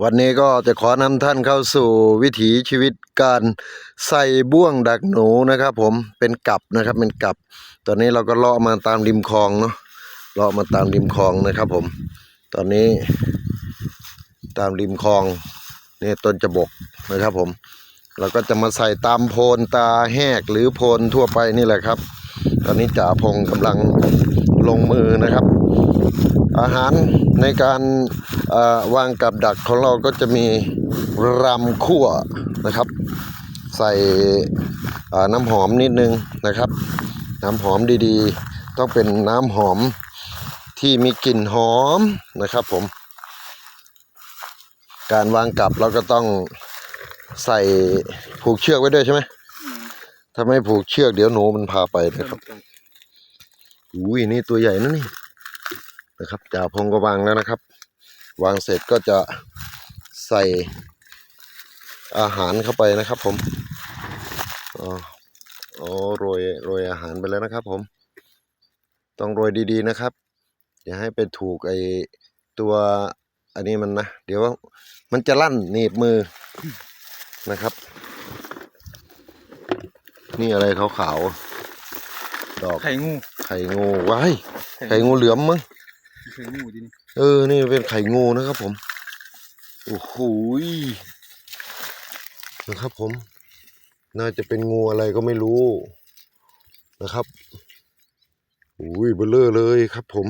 วันนี้ก็จะขอนำท่านเข้าสู่วิถีชีวิตการใส่บ่วงดักหนูนะครับผมเป็นกับนะครับเป็นกับ ตอนนี้เราก็เลาะมาตามริมคลองเนาะเลาะมาตามริมคลองนะครับผม ตอนนี้ ตามริมคลองนี่ต้นจะบกนะครับผม เราก็จะมาใส่ตามโพนตาแหกหรือโพนทั่วไปนี่แหละครับ ตอนนี้จ่าพงกำลังลงมือนะครับ อาหารในการ วางกับดักของเราก็จะมีรำคั่วนะครับ ใส่น้ำหอมนิดนึงนะครับ น้ำหอมดีๆ ต้องเป็นน้ำหอมที่มีกลิ่นหอมนะครับผม การวางกับเราก็ต้องใส่ผูกเชือกไว้ด้วยใช่ไหมถ้าไม่ผูกเชือกเดี๋ยวหนูมันพาไปนะครับอุ้ยนี่ตัวใหญ่นะนี่นะครับจ่าพงก็วางแล้วนะครับ วางเสร็จก็จะใส่อาหารเข้าไปนะครับผมอ๋ออ๋อโรยโรยอาหารไปแล้วนะครับผม ต้องโรยดีๆนะครับ อย่าให้ไปถูกไอตัวอันนี้มันนะ เดี๋ยวมันจะลั่นหนีบมือนะครับ นี่อะไรขาวๆดอกไข่งู ไข่งูว้ายไข่งูเหลือมมั้ง ไข่งูดินี่เออ นี่เป็นไข่งูนะครับผม โอ้โหยนะครับผม น่าจะเป็นงูอะไรก็ไม่รู้นะครับอุ้ยเบลเลอร์เลยครับผม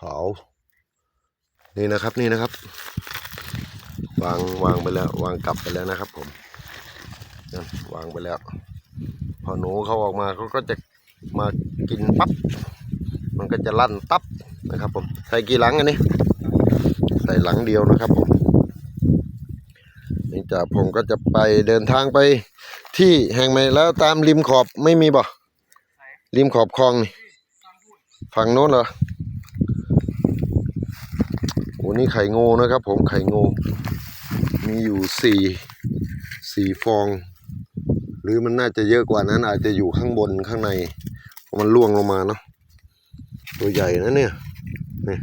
ขาว นี่นะครับนี่นะครับ วางวางไปแล้ว วางกลับไปแล้วนะครับ ผมนั่นวางไปแล้ว พอหนูเขาออกมาเขาก็จะมากินปั๊บ มันก็จะลั่นตับนะครับผมใส่กี่หลังอันนี้ใส่หลังเดียวนะครับผมนี่จ่าผมก็จะไปเดินทางไปที่แห่งใหม่แล้วตามริมขอบไม่มีบ่ริมขอบคลองนี่ฝั่งโน้นเหรอโอ้นี่ไข่งูนะครับ ผมไข่งูมีอยู่สี่สี่ฟอง หรือมันน่าจะเยอะกว่านั้นอาจจะอยู่ข้างบนข้างในมันล่วงลงมาเนาะ ตัวใหญ่นะเนี่ยนี่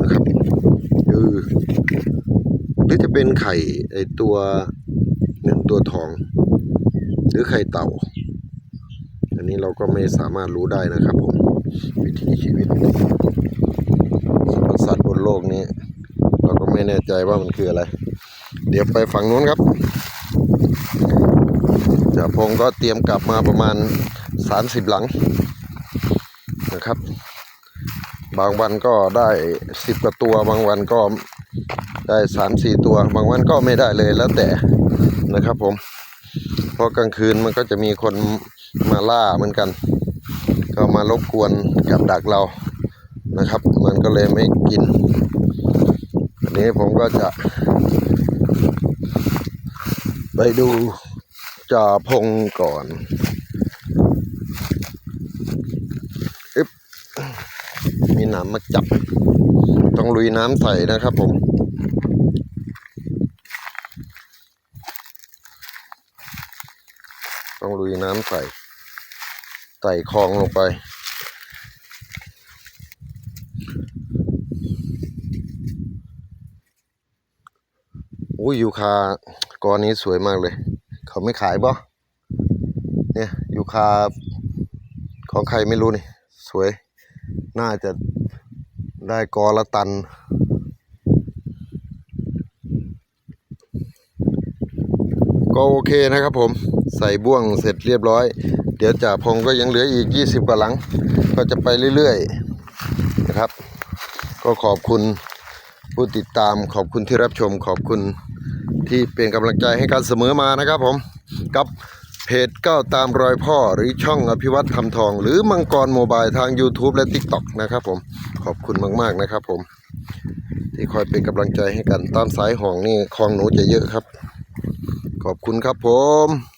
นะครับเออหรือจะเป็นไข่ไอตัวเงินตัวทอง หรือไข่เต่า อันนี้เราก็ไม่สามารถรู้ได้นะครับผมวิถีชีวิตสัตว์บนโลกนี้ เราก็ไม่แน่ใจว่ามันคืออะไร เดี๋ยวไปฝั่งนู้นครับจ่าพงก็เตรียมกลับมาประมาณ 30 หลัง นะครับ บางวันก็ได้สิบกว่าตัว บางวันก็ได้สามสี่ตัว บางวันก็ไม่ได้เลยแล้วแต่นะครับผม เพราะกลางคืนมันก็จะมีคนมาล่าเหมือนกัน ก็มารบกวนกับดักเรานะครับ มันก็เลยไม่กินอันนี้ผมก็จะ ไปดูจ่าพงก่อน มีห นามมาจับ ต้องลุยน้ำใส่นะครับผมต้องลุยน้ำใส่ใส่คลองลงไป อุ้ยยูคากอนี้สวยมากเลย เขาไม่ขายบ่เนี่ยยูคาของใครไม่รู้นี่ สวย น่าจะ ได้กอละตัน ก็โอเคนะครับผมใส่บ่วงเสร็จเรียบร้อย เดี๋ยวจ่าพงก็ยังเหลืออีก 20 กว่าหลัง ก็จะไปเรื่อยๆนะครับ ก็ขอบคุณผู้ติดตามขอบคุณที่รับชมขอบคุณที่เป็นกำลังใจให้กันเสมอมานะครับผมกับ เพจก้าวตามรอยพ่อหรือช่องอภิวัตคำทอง หรือมังกรโมบายทาง YouTube และ TikTok นะครับผมขอบคุณมาก ๆ นะครับผม ที่คอยเป็นกำลังใจให้กันตามสายห่องนี่คลองหนูจะเยอะครับ ขอบคุณครับผม